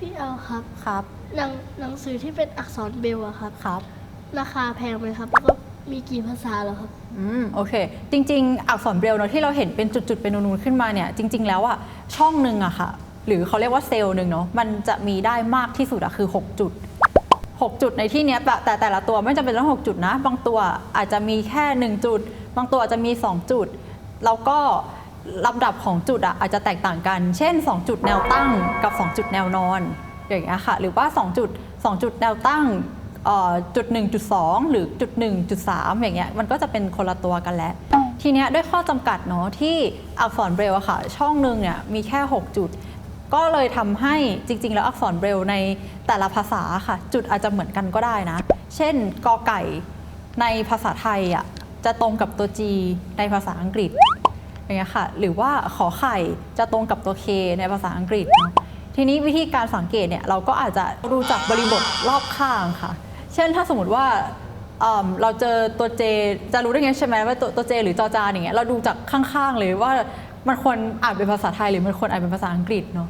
พี่เอาครับครับหนังหนังสือที่เป็นอักษรเบลอะครับครับ ราคาแพงไหมครับแล้วก็มีกี่ภาษาเหรอครับ อืมโอเค จริง ๆ อักษรเบรลเนอะที่เราเห็นเป็นจุดๆเป็นนูนๆขึ้นมาเนี่ยจริง ๆ แล้วอะช่องหนึ่งอะค่ะ หรือเขาเรียกว่าเซลล์หนึ่งเนาะมันจะมีได้มากที่สุดอะคือ 6 จุด 6 จุดในที่เนี้ยแต่แต่แต่ละตัวไม่จำเป็นต้อง 6 จุดนะ บางตัวอาจจะมีแค่ 1 จุด บางตัวอาจจะมี 2 จุด แล้วก็ ลำดับของจุดอะอาจจะแตกต่างกัน เช่น 2 จุดแนวตั้งกับ 2 จุดแนวนอน อย่างเงี้ยค่ะ หรือว่า 2 จุด 2 จุดแนวตั้งเอ่อจุด1.2หรือจุด1.3อย่างเงี้ยมันก็จะเป็นคนละตัวกันแล้ว ทีเนี้ยด้วยข้อจำกัดเนาะที่อักษรเบรลอะค่ะ ช่องหนึ่งเนี่ยมีแค่ 6 จุด ก็เลยทำให้จริง ๆ แล้วอักษรเบรลในแต่ละภาษาค่ะ จุดอาจจะเหมือนกันก็ได้นะ เช่นกอไก่ในภาษาไทยอะจะตรงกับตัว G ในภาษาอังกฤษ อย่างเงี้ยค่ะ หรือว่าขอไข่จะตรงกับตัว K ในภาษาอังกฤษ ทีนี้วิธีการสังเกตเนี่ยเราก็อาจจะดูจากบริบทรอบข้างค่ะ เช่นถ้าสมมติว่าเเราเจอตัว J จะรู้ได้ไงใช่ไหมว่าตัวตัว J หรือจอจานอย่างเงี้ยเราดูจากข้างๆเลยว่ามันควรอ่านเป็นภาษาไทยหรือมันควรอ่านเป็นภาษาอังกฤษเนาะ